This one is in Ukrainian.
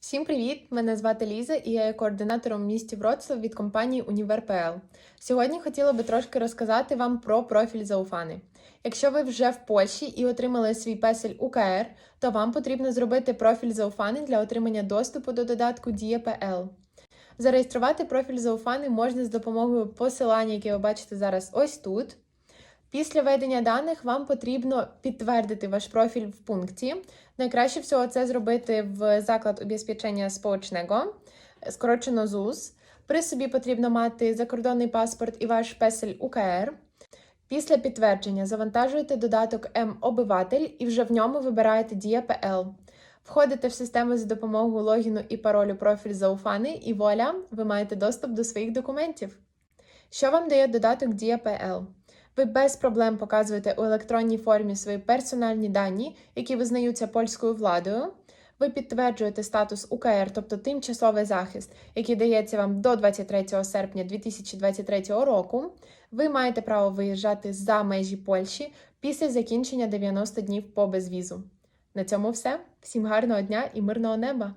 Всім привіт! Мене звати Ліза і я є координатором в місті Вроцлав від компанії Універ.пл. Сьогодні хотіла би трошки розказати вам про профіль Зауфани. Якщо ви вже в Польщі і отримали свій песель УКР, то вам потрібно зробити профіль Зауфани для отримання доступу до додатку Дія.пл. Зареєструвати профіль Зауфани можна з допомогою посилання, яке ви бачите зараз ось тут. Після введення даних вам потрібно підтвердити ваш профіль в пункті. Найкраще всього це зробити в заклад убезпечення społecznego, скорочено ЗУС. При собі потрібно мати закордонний паспорт і ваш песель УКР. Після підтвердження завантажуєте додаток М-Обиватель і вже в ньому вибираєте Дія.пл. Входите в систему за допомогою логіну і паролю профіль Зауфани, і вуаля, ви маєте доступ до своїх документів. Що вам дає додаток Дія.пл? Ви без проблем показуєте у електронній формі свої персональні дані, які визнаються польською владою. Ви підтверджуєте статус УКР, тобто тимчасовий захист, який дається вам до 23 серпня 2023 року. Ви маєте право виїжджати за межі Польщі після закінчення 90 днів по безвізу. На цьому все. Всім гарного дня і мирного неба!